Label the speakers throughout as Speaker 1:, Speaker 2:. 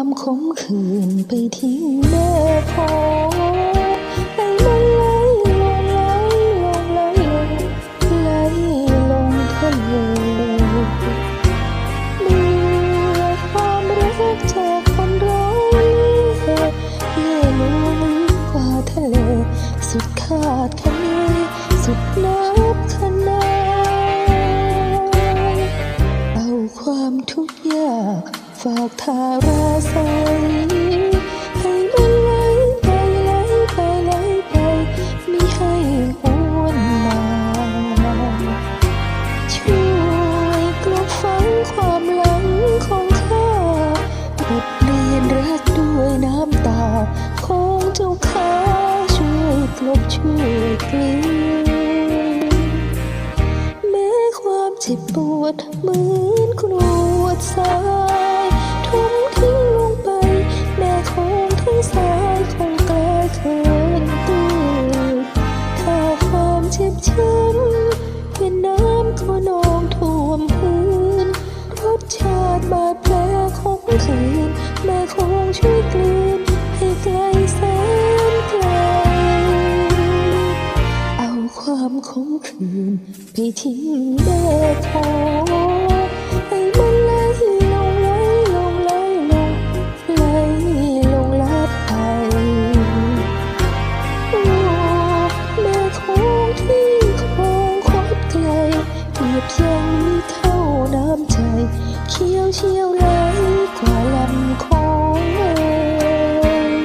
Speaker 1: ความขมขื่นไปทิ้งแม่พอให้มันไหลงไหลลงไหลลงไหลลงทะเลเมื่อความรักจากคนร้อยเล่ห์เล่ห์ลวงลึกกว่าทะเล สุดคาดคะเนสุดนับคะนาเอาความทุกข์ยากฝากทารา ใสให้มันไหลไปไหลไปไหลไปไมิให้หวนมาช่วยกลบฝังความหลังของข้าบทเรียนรักด้วยน้ำตาของเจ้าข้าช่วยกลบช่วยกลืนแม้ความเจ็บปวดเหมือนกรวดทรายทุ่ม จ็บช้ำเป็นน้ำก็นองท่วมพื้นรสชาติบาดแผลของคืนแม่คงช่วยกลืนให้ไกลแสนไกลเอาความขมขื่นไปทิ้งแม่พอง เขียวเชี่ยวไหลกว่าลำคองเอ่ย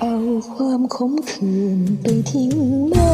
Speaker 1: เอาความขมขื่นไปทิ้งแม่